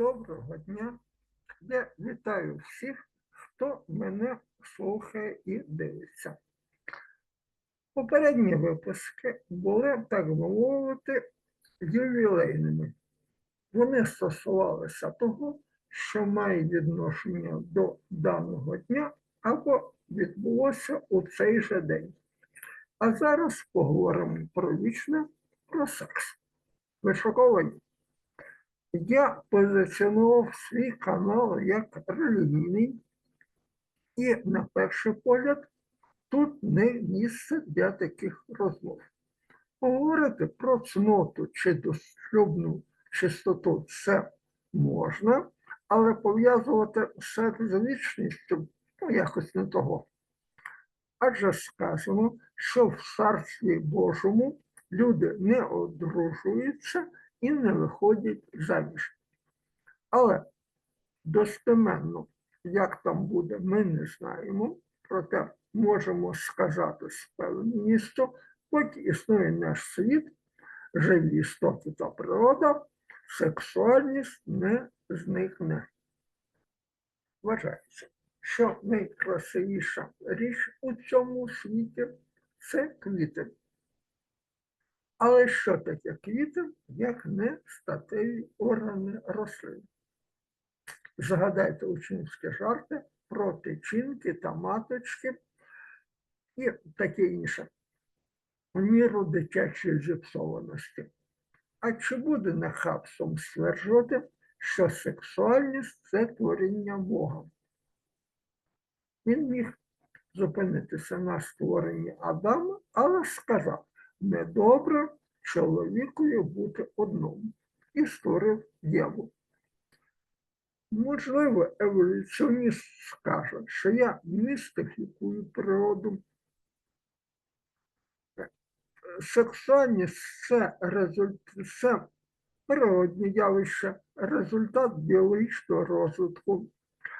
Доброго дня. Я вітаю всіх, хто мене слухає і дивиться. Попередні випуски були, так би мовити, ювілейними. Вони стосувалися того, що має відношення до даного дня або відбулося у цей же день. А зараз поговоримо про вічне, про секс. Ви шоковані? Я позиціонував свій канал як релігійний, і на перший погляд тут не місце для таких розмов. Говорити про цноту чи дошлюбну чистоту це можна, але пов'язувати все з вічністю ну, якось не того. Адже сказано, що в Царстві Божому люди не одружуються і не виходять заміж. Але достеменно, як там буде, ми не знаємо, проте можемо сказати з певністю, поки існує наш світ, живі істоти та природа, сексуальність не зникне. Вважається, що найкрасивіша річ у цьому світі це квіти. Але що таке квіти, як не статеві органи рослин? Згадайте учнівські жарти про тичинки та маточки і таке інше. В міру дитячої зіпсованості. А чи буде нахабством стверджувати, що сексуальність це творіння Бога? Він міг зупинитися на створенні Адама, але сказав, недобре чоловікові бути одному і створив Єву. Можливо, еволюціоніст скаже, що я містифікую природу. Сексуальність це результат, це природне явище, результат біологічного розвитку.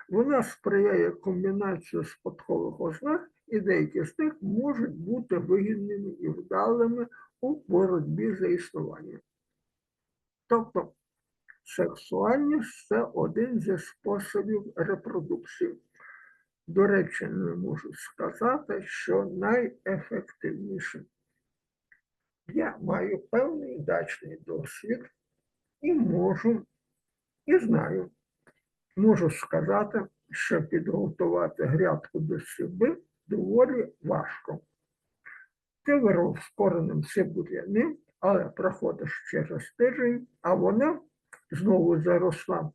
Вона сприяє комбінації спадкових ознак, і деякі з них можуть бути вигідними і вдалими у боротьбі за існування. Тобто сексуальність це один зі способів репродукції. До речі, не можу сказати, що найефективнішим. Я маю певний дачний досвід і можу, і знаю, можу сказати, що підготувати грядку до сіби доволі важко. Ти виров з коренем цибуляним, але проходиш через тиждень, а вона знову заросла.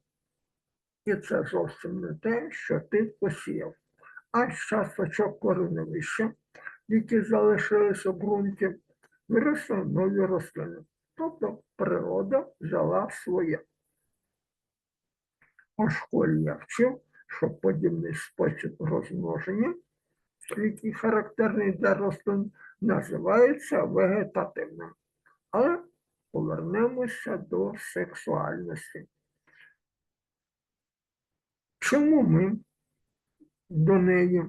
І це зовсім не те, що ти посіяв. А з часточок кореневища, які залишилися в ґрунті, виросли нові рослини. Тобто природа взяла своє. У школі я вчив, що подібний спосіб розмноження, який характерний для рослин, називається вегетативним. Але повернемося до сексуальності. Чому ми до неї,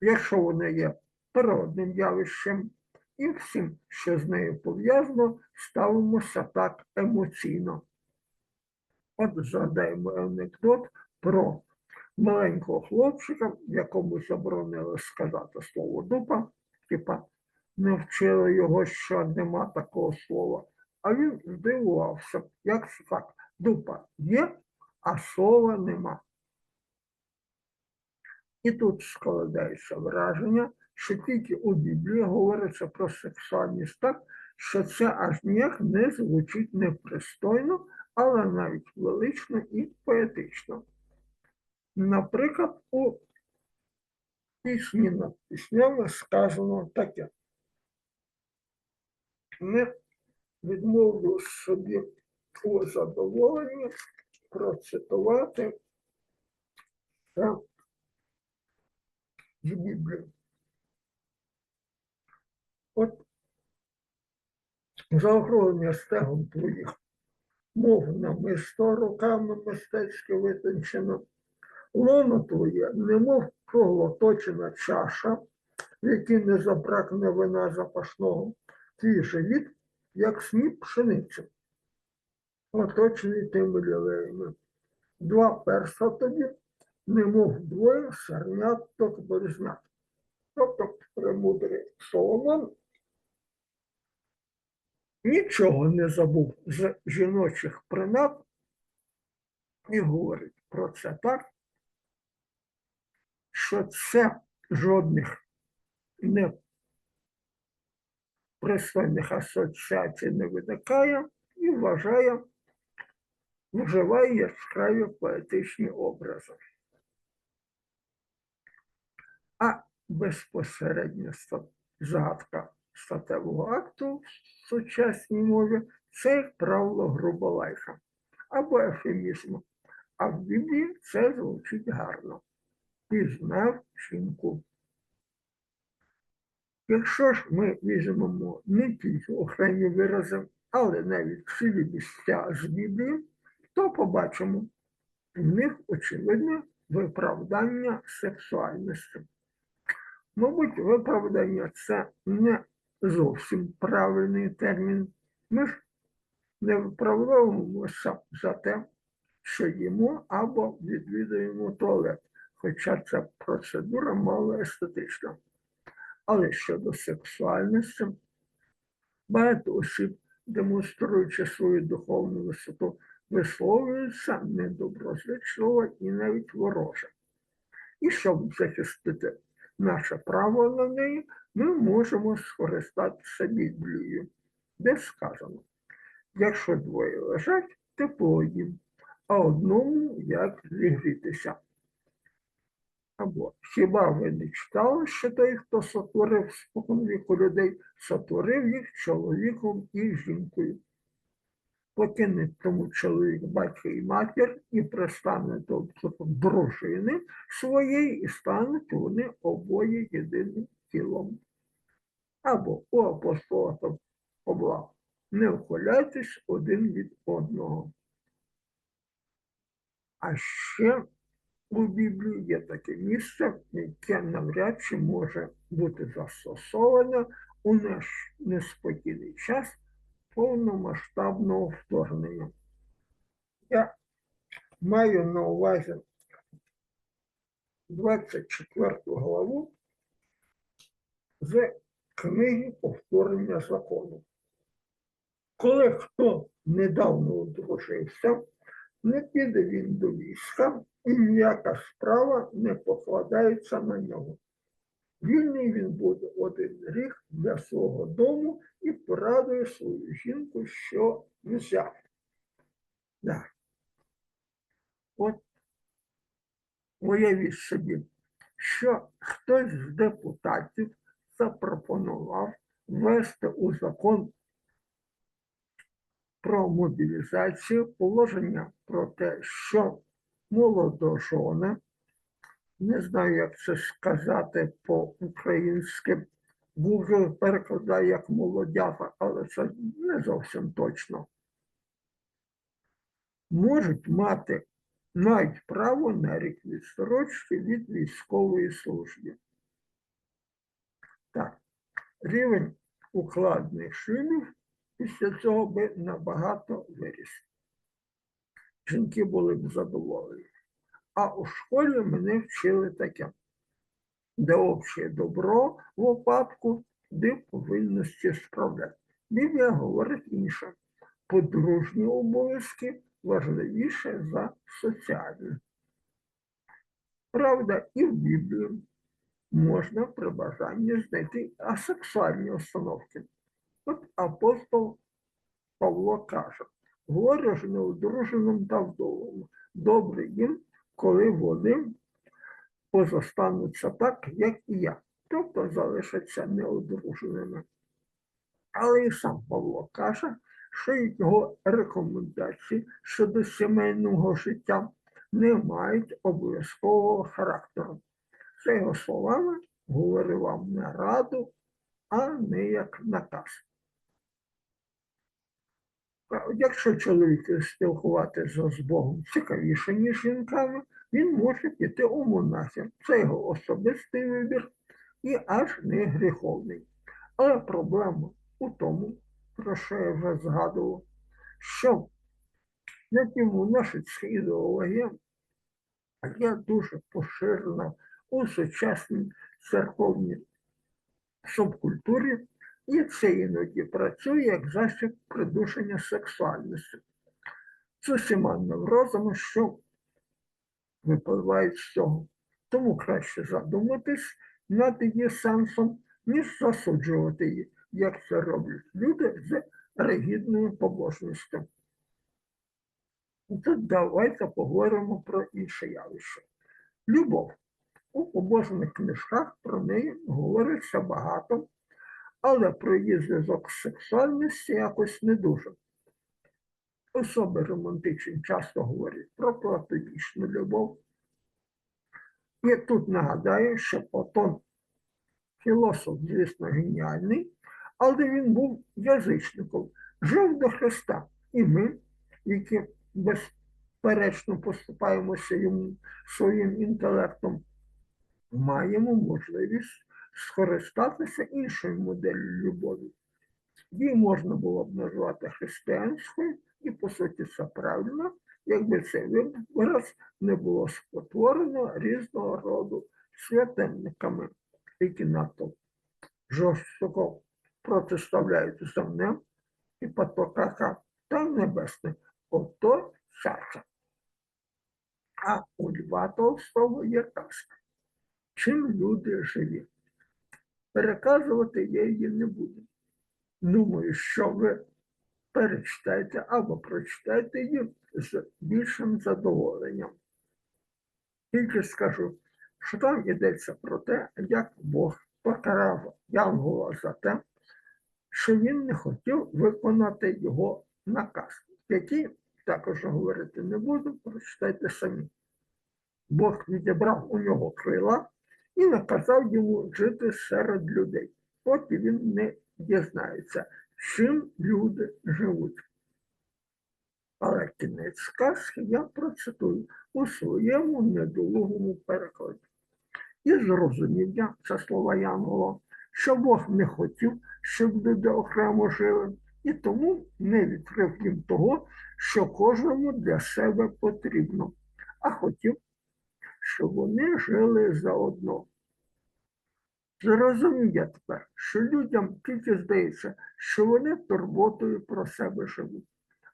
якщо вона є природним явищем, і всім, що з нею пов'язано, ставимося так емоційно. От згадаємо анекдот про маленького хлопчика, якому заборонили сказати слово дупа, типа не вчили його, що нема такого слова. А він здивувався, як це так, дупа є, а слова нема. І тут складається враження, що тільки у Біблії говориться про сексуальність так, що це аж ніяк не звучить непристойно, але навіть велично і поетично. Наприклад, у пісні піснями сказано таке. Не відмовлю собі у задоволенні процитувати це з Біблії. От заохолення стегом твоїх мов намисто руками мистецьки витончено, лоно твоє, немов круглоточена чаша, в якій не забракне вина запашного, твій живіт, як сніп пшениці. оточений тими лілеями. Два перса тобі, немов двоє серняток борзнят. Тобто премудрий Соломон нічого не забув з жіночих принад і говорить про це так, що це жодних не пристойних асоціацій не виникає і вважає, вживає яскраві поетичні образи. А безпосередня згадка статевого акту в сучасній мові це, як правило, груболайка або ефемізм. А в Біблії це звучить гарно. Пізнав жінку. Якщо ж ми візьмемо не тільки окремі вирази, але навіть цілі місця з Біблії, то побачимо в них очевидне виправдання сексуальності. Мабуть, виправдання це не зовсім правильний термін. Ми ж не виправдовуємося за те, що їмо або відвідуємо туалет, хоча ця процедура мало естетична. Але щодо сексуальності, багато осіб, демонструючи свою духовну висоту, висловлюються недоброзичливо і навіть вороже. І щоб захистити наше право на неї, ми можемо скористатися Біблією, де сказано, якщо двоє лежать, тепло їм, а одному як зігрітися. Або хіба ви не читали, що той, хто сотворив споконвіку людей, сотворив їх чоловіком і жінкою? Покине тому чоловік батька і матір і пристане до дружини своєї, і стануть вони обоє єдиним тілом. Або у апостола Павла не вхиляйтесь один від одного. А ще у Біблії є таке місце, яке навряд чи може бути застосоване у наш неспокійний час повномасштабного вторгнення. Я маю на увазі 24 главу з книги повторення закону. Коли хто недавно одружився, не піде він до війська, і ніяка справа не покладається на нього. Вільний він буде один рік для свого дому і порадує свою жінку, що взяв. Да. От уявіть собі, що хтось з депутатів запропонував ввести у закон про мобілізацію положення про те, що молодожони, не знаю, як це сказати по-українськи, Google перекладає як молодята, але це не зовсім точно. Можуть мати навіть право на рік відстрочки від військової служби. Так, рівень укладних шлюбів після цього би набагато виріс. Жінки були б задоволені. А у школі мене вчили таке, де обще добро в випадку, де повинності справляти. Біблія говорить інше. Подружні обов'язки важливіше за соціальні. Правда, і в Біблії можна при бажанні знайти асексуальні установки. От апостол Павло каже, говорю ж неодруженим та вдовому, добре їм, коли вони позостануться так, як і я, тобто залишаться неодруженими. Але і сам Павло каже, що його рекомендації щодо сімейного життя не мають обов'язкового характеру. Це його словами говорю вам не раду, а не як наказ. Якщо чоловік спілкуватися з Богом цікавіше, ніж жінками, він може піти у монахи. Це його особистий вибір і аж не гріховний. Але проблема у тому, про що я вже згадував, що На тему наша ідеологія є дуже поширена у сучасній церковній субкультурі, і це іноді працює як засіб придушення сексуальності. З усіма неврозами, що випливають з цього. Тому краще задуматись над її сенсом, ніж засуджувати її, як це роблять люди з ригідною побожністю. Тут давайте поговоримо про інше явище. Любов. У побожних книжках про неї говориться багато, але про її зв'язок з сексуальністю якось не дуже. Особи романтичні часто говорять про платонічну любов. І тут нагадаю, що Платон філософ, звісно, геніальний, але він був язичником, жив до Христа. І ми, які безперечно поступаємося йому своїм інтелектом, маємо можливість скористатися іншою моделлю любові. Її можна було б назвати християнською, і, по суті, це правильно, якби цей вираз не було спотворено різного роду святенниками, які надто жорстоко протиставляють земним і потокака та небесне. Ото царка. А у Льва Толстого є казка. Чим люди живі? Переказувати я її не буду. Думаю, що ви перечитайте або прочитайте її з більшим задоволенням. Тільки скажу, що там йдеться про те, як Бог покарав Янгола за те, що він не хотів виконати його наказ, який також говорити не буду, прочитайте самі. Бог відібрав у нього крила і наказав йому жити серед людей. Поки він не дізнається, чим люди живуть. Але кінець сказки я процитую у своєму недолугому перекладі. І зрозумів я, це слова Янгола, що Бог не хотів, щоб люди окремо жили, і тому не відкрив їм того, що кожному для себе потрібно, а хотів, щоб вони жили заодно. Зрозумів я тепер, що людям тільки здається, що вони турботою про себе живуть,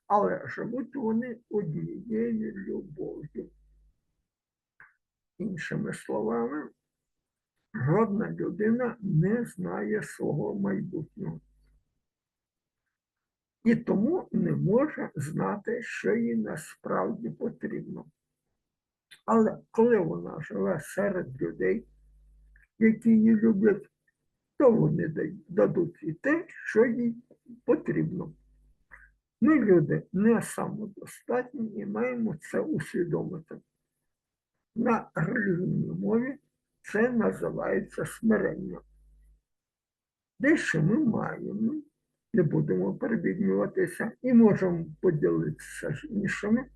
але живуть вони однією любов'ю. Іншими словами, жодна людина не знає свого майбутнього. І тому не може знати, що їй насправді потрібно. Але коли вона живе серед людей, які її люблять, то вони дадуть і те, що їй потрібно. Ми люди не самодостатні і маємо це усвідомити. На релігійній мові це називається смирення. Дещо ми маємо, не будемо перебіднюватися і можемо поділитися з іншими.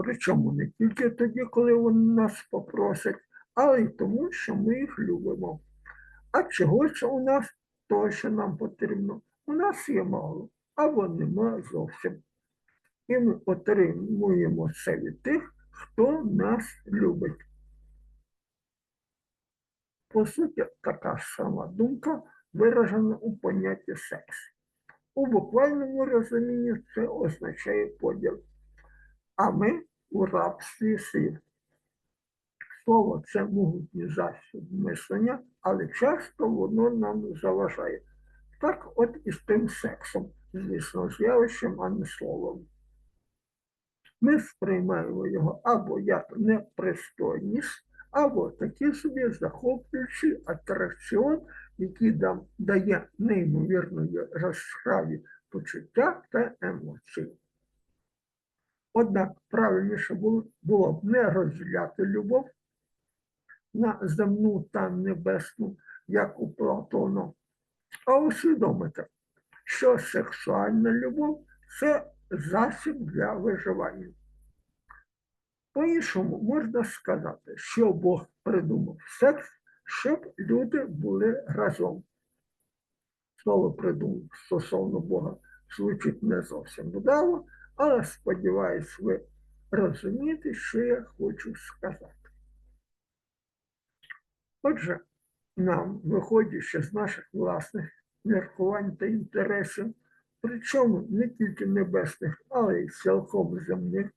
Причому не тільки тоді, коли вони нас попросять, але й тому, що ми їх любимо. А чогось у нас то, що нам потрібно, у нас є мало, або нема зовсім. І ми отримуємо це від тих, хто нас любить. По суті, така сама думка виражена у понятті секс. У буквальному розумінні це означає поділ. А ми у рабстві слів. Слово це могутній засіб мислення, але часто воно нам заважає. Так от і з тим сексом, звісно, з'явищем, а не словом. Ми сприймаємо його або як непристойність, або такий собі захоплюючий атракціон, який дає неймовірно яскраві почуття та емоції. Однак правильніше було, б не розділяти любов на земну та небесну, як у Платона, а усвідомити, що сексуальна любов це засіб для виживання. По-іншому можна сказати, що Бог придумав секс, щоб люди були разом. Слово придумав стосовно Бога звучить не зовсім вдало, але сподіваюсь, ви розумієте, що я хочу сказати. Отже, нам, виходячи з наших власних міркувань та інтересів, причому не тільки небесних, але й цілком земних,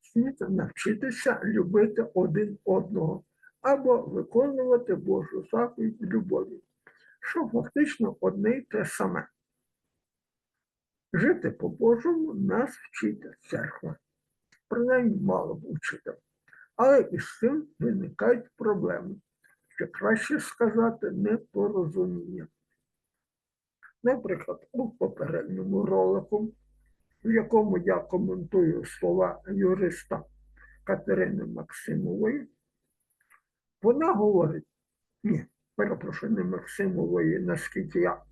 слід навчитися любити один одного або виконувати Божу заповідь любові, що фактично одне й те саме. Жити по-божому нас вчить церква. Принаймні мало б учити. Але із цим виникають проблеми, що краще сказати непорозуміння. Наприклад, у попередньому ролику, в якому я коментую слова юриста Катерини Максимової, вона говорить, ні, перепрошую, не Максимової, наскільки я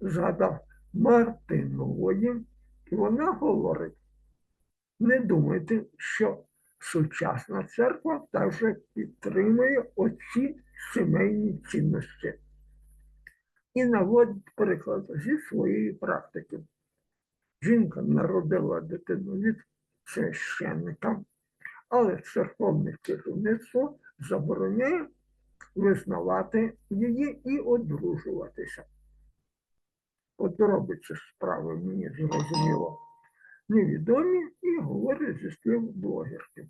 згадав, Мартинової, і вона говорить, не думайте, що сучасна церква також підтримує оці сімейні цінності. І наводить приклад зі своєї практики. Жінка народила дитину від священника, але церковне керівництво забороняє визнавати її і одружуватися. Подробиці справи мені зрозуміло невідомі і говорять зі слів блогерки.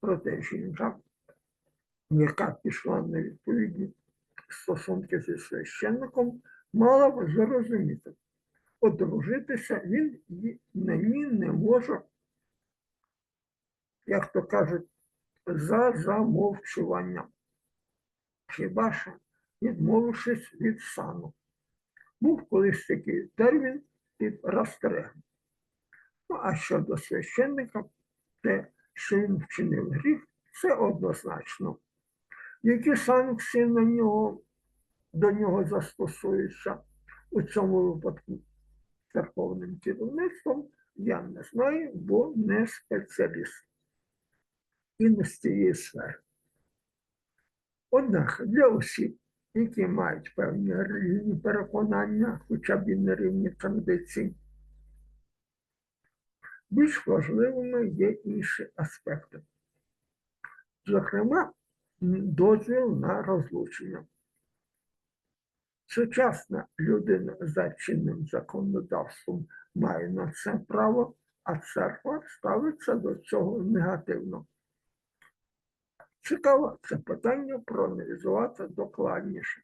Проте жінка, яка пішла на відповідні стосунки зі священником, мала б зрозуміти, одружитися він на ній не може, як то кажуть, за замовчуванням. Хіба що відмовившись від сану. Був колись такий термін під розстриг. Ну, а щодо священника, те, що він вчинив гріх, це однозначно. Які санкції на нього, до нього застосуються у цьому випадку церковним керівництвом, я не знаю, бо не спеціаліст. І не з цієї сфери. Однак для осіб, які мають певні релігійні переконання, хоча б і на рівні традицій, більш важливими є інші аспекти. Зокрема, дозвіл на розлучення. Сучасна людина за чинним законодавством має на це право, а церква ставиться до цього негативно. Цікаво це питання проаналізувати докладніше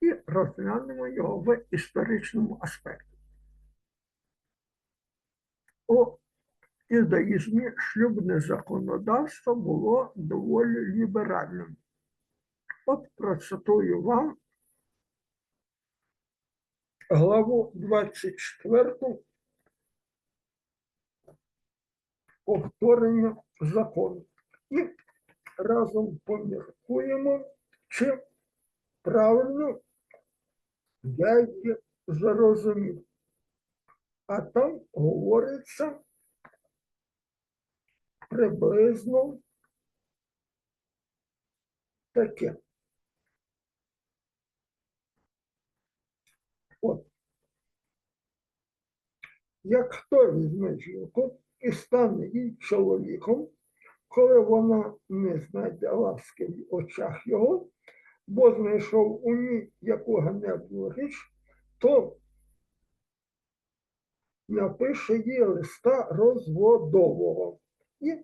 і розглянемо його в історичному аспекті. У іудаїзмі шлюбне законодавство було доволі ліберальним. От процитую вам главу 24 повторення закону. І разом поміркуємо, чи правильно я її зрозумів. А там говориться приблизно таке. От. Як хто візьме жінку і стане їй чоловіком, коли вона не знайде ласки в очах його, бо знайшов у ній яку ганебну річ, то напише їй листа розводового і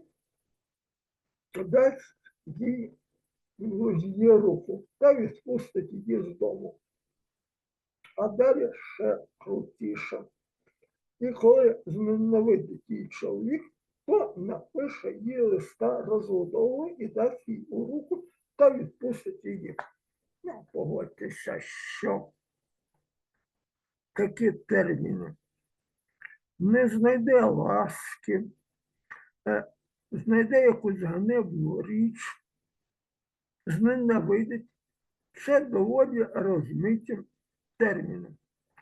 дасть їй її руку та відпустить її з дому. А далі ще крутіше. І коли зненавидить її чоловік, то напише їй листа розводового і дасть їй у руку та відпустить її. Ну, погодьтеся, що такі терміни не знайде ласки, е, знайде якусь ганебну річ, зненавидить. Це доволі розмиті терміни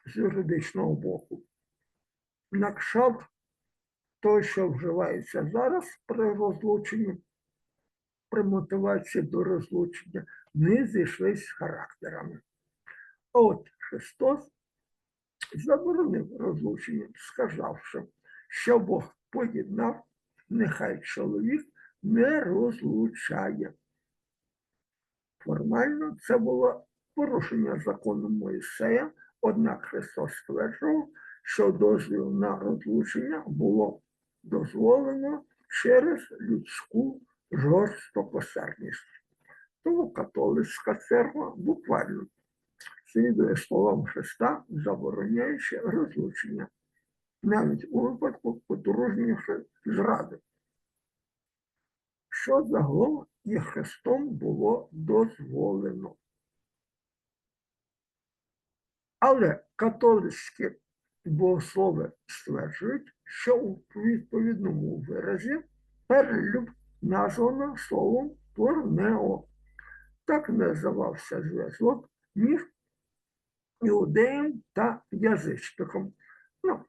з юридичного боку. На того, що вживається зараз при розлученні, при мотивації до розлучення, не зійшлись характерами. От Христос заборонив розлучення, сказавши, що Бог поєднав, нехай чоловік не розлучає. Формально це було порушення закону Моїсея, однак Христос стверджував, що дозвіл на розлучення було дозволено через людську жорстокосердність. Тому католицька церква буквально слідує словам Христа, забороняючи розлучення, навіть у випадку подружньої зради, що загалом і Христом було дозволено. Але католицькі богослови стверджують, що у відповідному виразі перелюб названо словом порнео. Так називався зв'язок між іудеєм та язичником. Ну,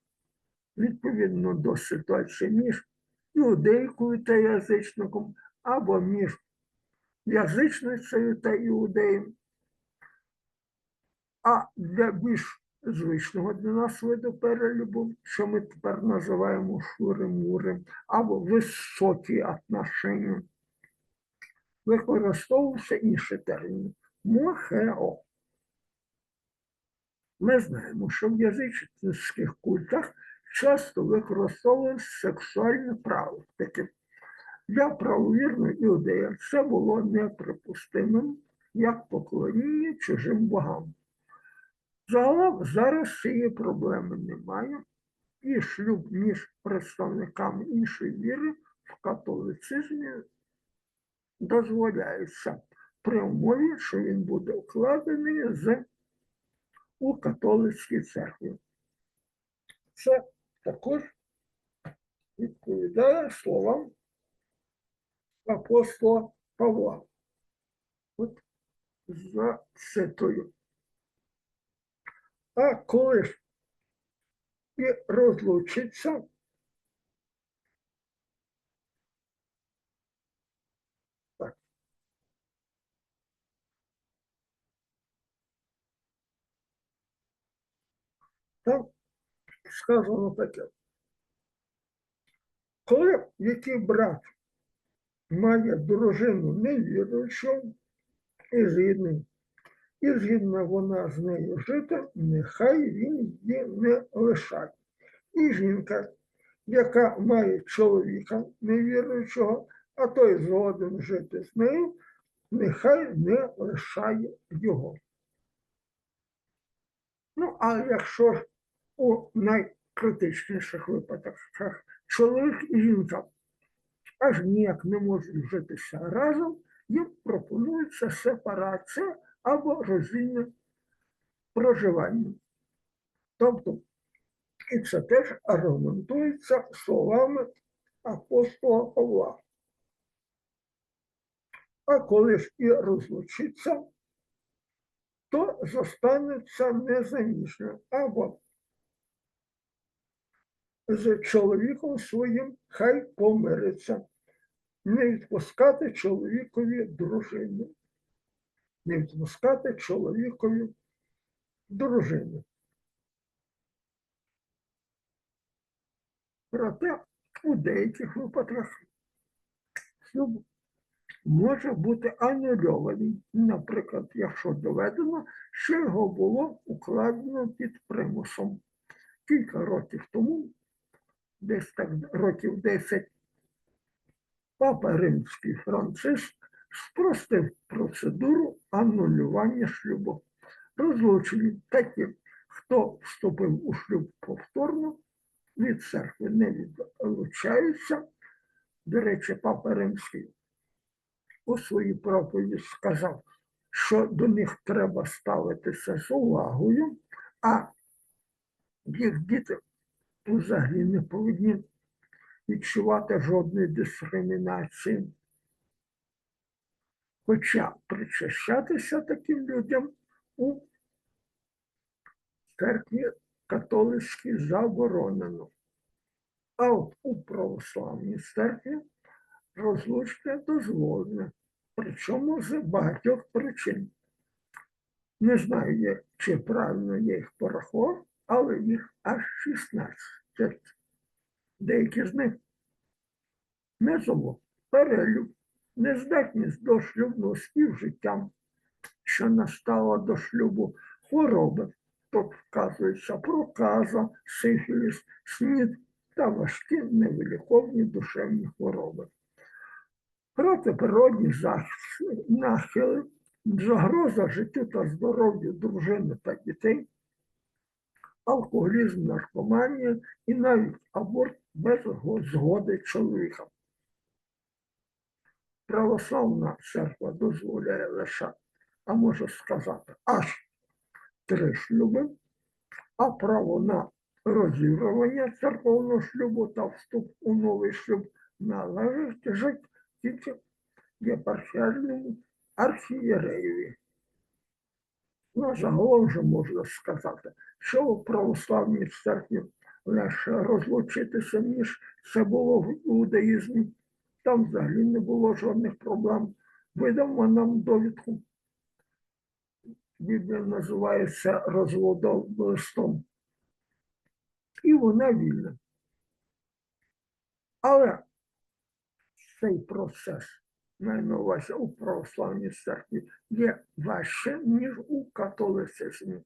відповідно до ситуації між іудейкою та язичником або між язичницею та іудеєм. А для більш звичного для нас виду перелюбу, що ми тепер називаємо шури-мури, або високі отношення, використовувався інший термін мохео. Ми знаємо, що в язичницьких культах часто використовувалися сексуальні практики. Для правовірної іудея це було неприпустимим як поклоніння чужим богам. Зараз цієї проблеми немає, і шлюб між представниками іншої віри в католицизмі дозволяється при умові, що він буде укладений з у католицькій церкві. Це також відповідає словам апостола Павла. От зацитую. А коли ж і розлучиться, так. Там сказано таке. Коли який брат має дружину невіруючу і згідний, і згідна вона з нею жити, нехай він її не лишає. І жінка, яка має чоловіка невіруючого, а той згоден жити з нею, нехай не лишає його. Ну, а якщо у найкритичніших випадках чоловік і жінка аж ніяк не можуть житися разом, їм пропонується сепарація або роздільне проживання. Тобто, і це теж аргументується словами апостола Павла. А коли ж і розлучиться, то зостанеться незаміжньо або з чоловіком своїм хай помириться, не відпускати чоловікові дружину, не відпускати чоловікові дружину. Проте у деяких випадках шлюб може бути анульований, наприклад, якщо доведено, що його було укладено під примусом. Кілька років тому, десь так років 10, папа Римський Франциск спростив процедуру анулювання шлюбу. Розлучені такі, хто вступив у шлюб повторно, від церкви не відлучаються. До речі, папа Римський у своїй проповіді сказав, що до них треба ставитися з увагою, а їх діти взагалі не повинні відчувати жодної дискримінації. Хоча причащатися таким людям у церкві католицькій заборонено. А от у православній церкві розлучення дозволене, причому з багатьох причин. Не знаю, чи правильно я їх порахував, але їх аж 16. Деякі з них не золо, перелюб, нездатність до шлюбного співжиття, що настала до шлюбу хвороби, тут вказується проказа, сифіліс, снід та важкі невиліковні душевні хвороби. Протиприродні нахили, загроза життю та здоров'ю дружини та дітей, алкоголізм, наркоманія і навіть аборт без згоди чоловіка. Православна церква дозволяє лише, а можу сказати, аж три шлюби, а право на розірвання церковного шлюбу та вступ у новий шлюб належить жити тільки єпархіальному архієреєві. Ну, загалом вже можна сказати, що у православній церкві легше розлучитися, ніж це було в іудаїзмі. Там взагалі не було жодних проблем. Видамо нам довідку. Біблія називається розводовим листом. І вона вільна. Але цей процес, маю на увазі у православній церкві, є важче, ніж у католицизмі.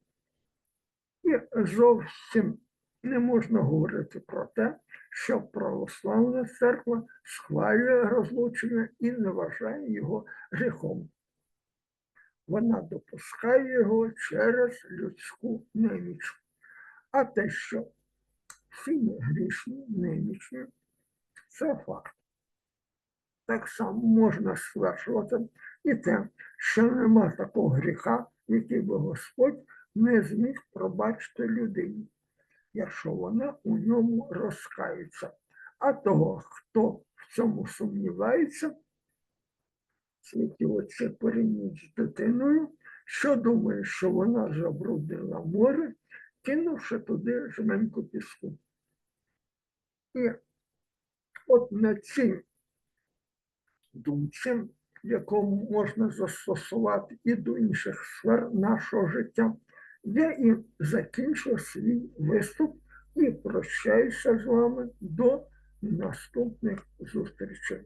І зовсім не можна говорити про те, що православна церква схвалює розлучення і не вважає його гріхом. Вона допускає його через людську неміч. А те, що всі грішні, немічні, це факт. Так само можна стверджувати і те, що нема такого гріха, який би Господь не зміг пробачити людині, якщо вона у ньому розкається. А того, хто в цьому сумнівається, порівнюють з дитиною, що думає, що вона забруднила море, кинувши туди жменьку піску. І от на цій думці, якому можна застосувати і до інших сфер нашого життя, я і закінчу свій виступ і прощаюся з вами до наступних зустрічей.